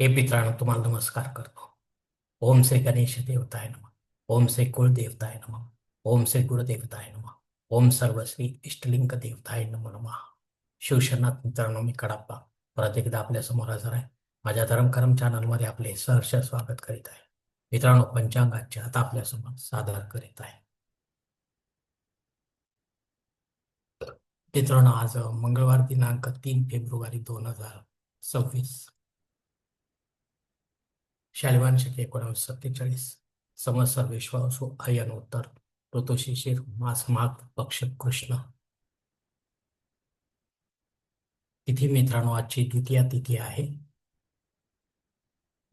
हे मित्रांनो तुम्हाला नमस्कार करतो. ओम श्री गणेश देवताय नम. ओम श्री कुलदेवताय नम. ओम श्री गुरुदेवताय नम. ओम सर्वश्री इष्टलिंग देवताय नम नम. शिवशरनाथ मित्रांनो मी कडाप्पा. परत एकदा आपल्यासमोर हजर आहे. माझ्या धर्मकरम चॅनलमध्ये आपले सहर्ष स्वागत करीत आहे. मित्रांनो पंचांगाचे आता आपल्यासमोर सादर करीत आहे. मित्रांनो आज मंगळवार दिनांक तीन फेब्रुवारी दोन हजार सव्वीस. शालिवान शके एकोणावीस सत्तेचाळीस संवत्सर विश्वासू आयन उत्तर ऋतुशिशिर मास माघ पक्ष कृष्ण. तिथी मित्रांनो आजची द्वितीय तिथी आहे.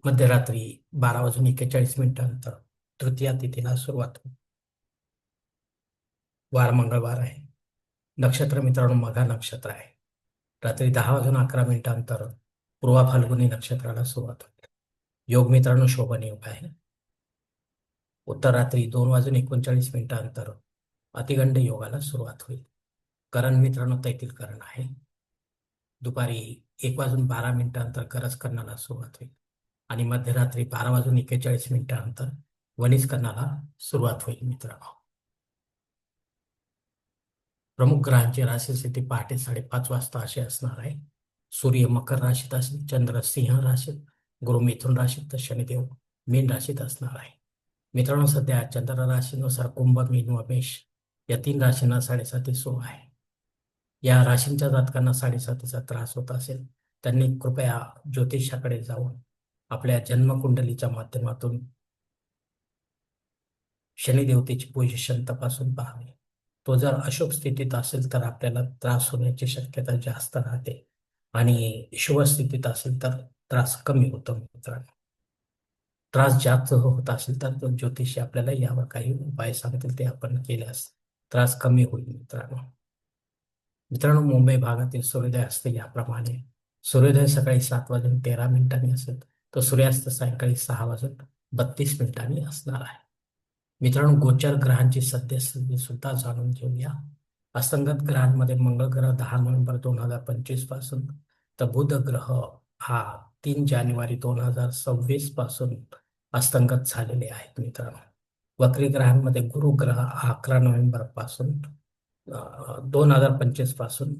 मध्यरात्री बारा वाजून एक्केचाळीस मिनिटानंतर तृतीया तिथीला सुरुवात. वार मंगळवार आहे. नक्षत्र मित्रांनो मघा नक्षत्र आहे. रात्री दहा वाजून अकरा मिनिटानंतर पूर्वा फाल्गुनी नक्षत्राला सुरुवात होते. योग मित्रांनो शोभन योग आहे. उत्तर रात्री दोन वाजून एकोणचाळीस मिनिटांनंतर अतिगंड योगाला सुरुवात होईल. करण मित्रांनो तैतील करण आहे. दुपारी एक वाजून बारा मिनिटांनंतर करस करण्याला सुरुवात होईल. आणि मध्यरात्री बारा वाजून एक्केचाळीस मिनिटांनंतर वनिस्करणाला सुरुवात होईल मित्रांनो. प्रमुख ग्रहांची राशी स्थिती पहाटे साडेपाच वाजता अशी असणार आहे. सूर्य मकर राशीत असेल चंद्र सिंह राशीत गुरु मिथुन राशीत तर शनिदेव मीन राशीत असणार आहे. मित्रांनो सध्या चंद्र राशीनुसार कुंभ मीन व मेष या तीन राशींना साडेसाती सुरू आहे. या राशींच्या जातकांना साडेसातीचा त्रास होत असेल त्यांनी कृपया ज्योतिषाकडे जाऊन आपल्या जन्मकुंडलीच्या माध्यमातून शनिदेवतेची पोझिशन तपासून पाहावी. तो जर अशुभ स्थितीत असेल तर आपल्याला त्रास होण्याची शक्यता जास्त राहते आणि शुभ स्थितीत असेल तर त्रास कमी होतो मित्रांनो. त्रास जास्त हो- होत असेल तर ज्योतिषी आपल्याला यावर काही उपाय सांगतील ते आपण केल्यास त्रास कमी होईल मित्रांनो. मित्रांनो मुंबई भागातील सूर्योदय असते याप्रमाणे सूर्योदय सकाळी सात वाजून तेरा मिनिटांनी असेल तर सूर्यास्त सायंकाळी सहा वाजून बत्तीस मिनिटांनी असणार आहे. मित्रांनो गोचर ग्रहांची सद्यस्थिती सुद्धा जाणून घेऊया. असंगत ग्रहांमध्ये मंगळ ग्रह दहा नोव्हेंबर दोन हजार पंचवीसपासून तर बुध ग्रह हा तीन जानेवारी दोन हजार सव्वीसपासून अस्तंगत झालेले आहेत मित्रांनो. वक्री ग्रहांमध्ये गुरुग्रह अकरा नोव्हेंबरपासून दोन हजार पंचवीसपासून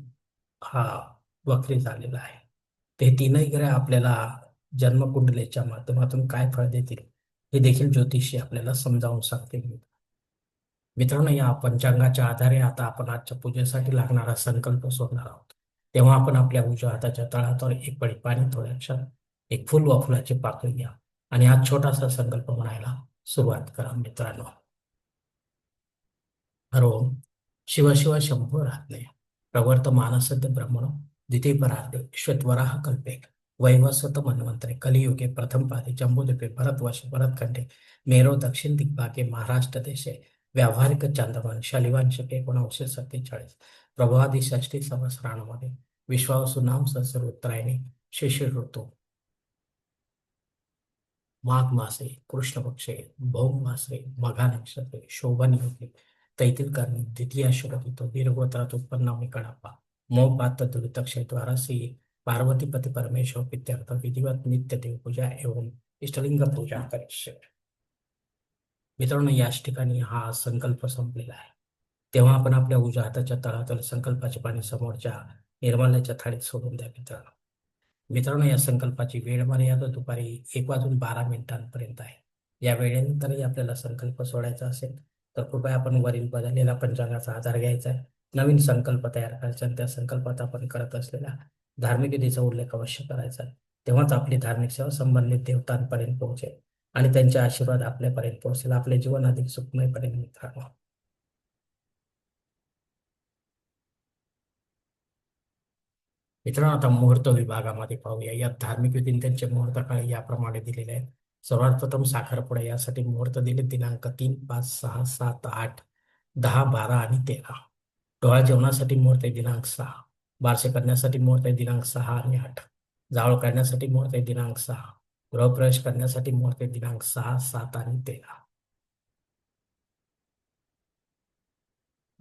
हा वक्री झालेला आहे. ते तीनही ग्रह आपल्याला जन्मकुंडलीच्या माध्यमातून काय फळ देतील हे देखील ज्योतिषी आपल्याला समजावून सांगतील. मित्रांनो या पंचांगाच्या आधारे आता आपण आजच्या पूजेसाठी लागणारा संकल्प सोडणार आहोत. तेव्हा आपण आपल्या उजव्या हाताच्या तळातवर एक पडी पाणी थोड्याशा एक फुल व फुलाची पाकळी घ्या. आणि हा छोटासा संकल्प म्हणायला सुरुवात करा मित्रांनो. हरो शिव शंभू राहले प्रवर्त मानसद्य ब्रह्मण द्वितीय श्वेतवराह कल्पे. वैवस्वत मनवंतरे कलियुगे प्रथम पादे जम्बुद्वीपे भरतवर्ष भरतखंडे मेरो दक्षिण दिग्भागे महाराष्ट्र देशे. व्यावहारिक चांद्रमान शालिवान शके एकोणीसशे सत्तेचाळीस. प्रभादी षष्टी संवत्सरामध्ये विश्वासू नाम सहस्र उत्तरायणी शिशिर ऋतु माघ मासे कृष्ण पक्षे भौम मासे मघा नक्षत्रे शोभन योगे तैतील कर्णी द्वितीय शुरपितो वीरगोत्रात उत्पन्न कडापा मोह पात दुरितक्षेद्वारा सी पार्वतीपती परमेश्वर पित्यर्थ विधिवत नित्य देवपूजा एवं इष्टलिंग पूजा करिष्य। मित्रांनो याच ठिकाणी हा संकल्प संपलेला आहे। तेव्हा आपण आपल्या उजव्या हाताच्या तळातल संकल्पाचे पाणी समोरच्या निर्मल्याच्या थाळीत सोडून द्या मित्रांनो. मित्रांनो या संकल्पाची वेळ मर्यादा दुपारी एक वाजून बारा मिनिटांपर्यंत आहे. या वेळेनंतरही आपल्याला संकल्प सोडायचा असेल तर कृपया आपण वरील बदललेला पंचांगाचा आधार घ्यायचा आहे. नवीन संकल्प तयार करायचा आणि त्या संकल्पात आपण करत असलेल्या धार्मिक विधीचा उल्लेख अवश्य करायचा तेव्हाच आपली धार्मिक सेवा संबंधित देवतांपर्यंत पोहोचेल आणि त्यांचे आशीर्वाद आपल्यापर्यंत पोहोचेल. आपले जीवन अधिक सुखमयपर्यंत मित्रांनो. मित्रांनो आता मुहूर्त विभागामध्ये पाहूया. या धार्मिक विधी त्यांचे मुहूर्त काळ याप्रमाणे दिलेले आहेत. सर्वात प्रथम साखरपुडा यासाठी मुहूर्त दिले. दिनांक तीन पाच सहा सात आठ दहा बारा आणि तेरा. डोळा जेवणासाठी मुहूर्त आहे दिनांक सहा. बारसे करण्यासाठी मुहूर्त आहे दिनांक सहा आणि आठ. जावळ काढण्यासाठी मुहूर्त आहे दिनांक सहा. गृहप्रवेश करण्यासाठी मुहूर्त आहे दिनांक सहा सात आणि तेरा.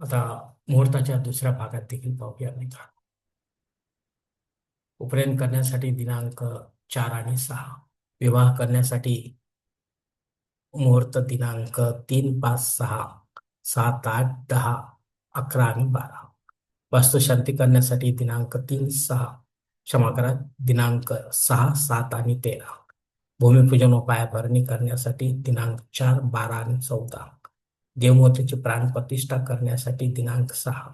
आता मुहूर्ताच्या दुसऱ्या भागात देखील पाहूया मित्रांनो. उपनयन करण्यासाठी दिनांक चार आणि सहा. विवाह करण्यासाठी मुहूर्त दिनांक तीन पाच सहा सात आठ दहा अकरा आणि बारा. वास्तुशांती करण्यासाठी दिनांक तीन सहा क्षमा करा दिनांक सहा सात आणि तेरा. भूमिपूजन व पायाभरणी करण्यासाठी दिनांक चार बारा आणि चौदा. देवमूर्तीची प्राणप्रतिष्ठा करण्यासाठी दिनांक सहा.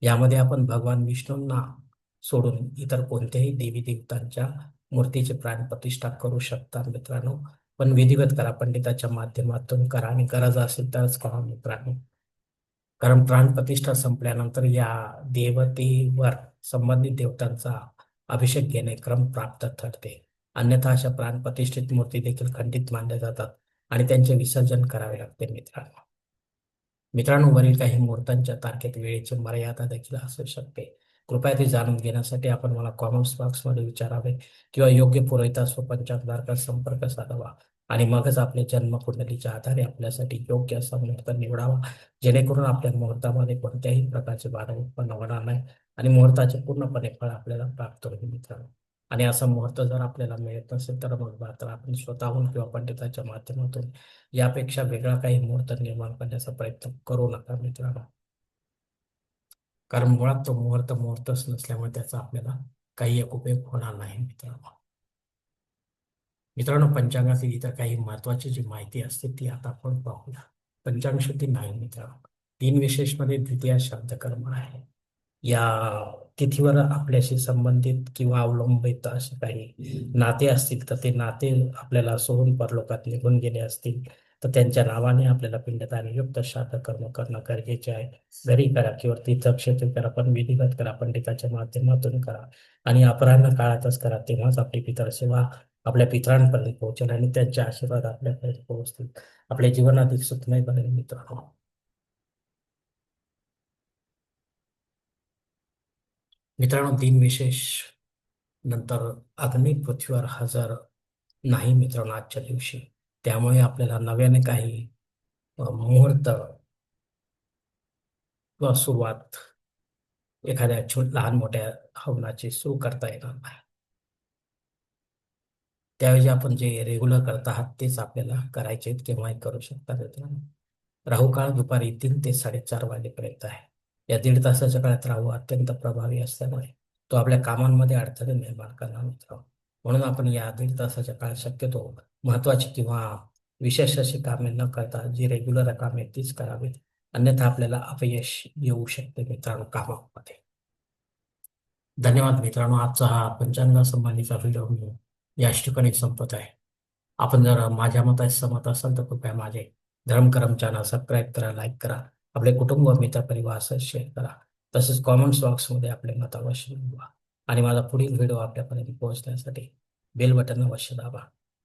यामध्ये आपण भगवान विष्णूंना सोडून इतर कोणत्याही देवी देवतांच्या मूर्तीची प्राणप्रतिष्ठा करू शकता मित्रांनो. पण विधिवत करा पंडिताच्या माध्यमातून करा आणि गरज असेल तरच करा मित्रांनो. कारण प्राणप्रतिष्ठा संपल्यानंतर या देवतेवर संबंधित देवतांचा अभिषेक घेणे क्रम प्राप्त ठरते. अन्यथा अशा प्राणप्रतिष्ठित मूर्ती देखील खंडित मानल्या जातात आणि त्यांचे विसर्जन करावे लागते मित्रांनो. मित्रांनो वरील काही मुहूर्तांच्या तारखेत वेळेची मर्यादा देखील असू शकते. कृपया ते जाणून घेण्यासाठी आपण मला कॉमेंट्स बॉक्समध्ये विचारावे किंवा योग्य पुरवठा व संपर्क साधावा आणि मगच आपल्या जन्मकुंडलीच्या आधारे आपल्यासाठी योग्य असा मुहूर्त निवडावा जेणेकरून आपल्या मुहूर्तामध्ये कोणत्याही प्रकारचे बाधा उत्पन्न होणार नाही आणि मुहूर्ताचे पूर्णपणे फळ आपल्याला प्राप्त होईल मित्रांनो. आणि असा मुहूर्त जर आपल्याला मिळत नसेल तर मग मात्र आपण स्वतःहून किंवा पंडिताच्या माध्यमातून यापेक्षा वेगळा काही मुहूर्त निर्माण करण्याचा प्रयत्न करू नका मित्रांनो. कारण मुळात तो मुहूर्त मुहूर्तच नसल्यामुळे त्याचा आपल्याला काही एक उपयोग होणार नाही मित्रांनो. मित्रांनो पंचांगातील इतर काही महत्वाची जी माहिती असते ती आता आपण पाहूया. पंचांग शुद्धी नाही मित्रांनो. तीन विशेषमध्ये द्वितीय शब्द कर्म आहे. या तिथीवर आपल्याशी संबंधित किंवा अवलंबित असे काही नाते असतील तर ते नाते आपल्याला सोडून परलोकात निघून गेले असतील. तर त्यांच्या नावाने आपल्याला पिंडदान युक्त श्राद्ध कर्म करणं गरजेचे आहे. घरी करा किंवा तीर्थक्षेत्र करा पण विधिवत करा पंडिताच्या माध्यमातून करा आणि अपराह्न काळातच करा. तेव्हाच आपली पितर सेवा आपल्या पितरांपर्यंत पोहोचेल आणि त्यांचे आशीर्वाद आपल्यापर्यंत पोहोचतील. आपले जीवन अधिक सुखमय बनेल मित्रांनो. मित्रांनो दिन विशेष नंतर आधुनिक पृथ्वीवर हजर नाही मित्रांनो आजच्या दिवशी. त्यामुळे आपल्याला नव्याने काही मुहूर्त किंवा सुरुवात एखाद्या छोट लहान मोठ्या हवनाची सुरू करता येणार नाही. त्याऐवजी आपण जे रेग्युलर करत आहात तेच आपल्याला करायचे केव्हाही करू शकता मित्रांनो राहू काळ दुपारी तीन ते साडेचार वाजेपर्यंत आहे. या दीड तासाच्या काळात राहू अत्यंत प्रभावी असल्यामुळे तो आपल्या कामांमध्ये अडथळे निर्माण करणार मित्र म्हणून आपण या दीड तासाच्या काळात शक्यतो महत्वाची किंवा विशेष अशी कामे न करता जी रेग्युलर कामे तीच करावीत. अन्यथा आपल्याला अपयश येऊ शकते मित्रांनो कामामध्ये. धन्यवाद मित्रांनो. आजचा हा पंचांगा संबंधीचा व्हिडिओ मी याच ठिकाणी संपत आहे. आपण जर माझ्या मतात सहमत असाल तर कृपया माझे धर्मकरम चॅनल सबस्क्राईब करा लाईक करा. आपले कुटुंब मित्र परिवार शेअर करा. तसेच कॉमेंट्स बॉक्समध्ये आपले मत अवश्य नोंदवा आणि माझा पुढील व्हिडिओ आपल्यापर्यंत पोहोचण्यासाठी बेल बटन अवश्य दाबा.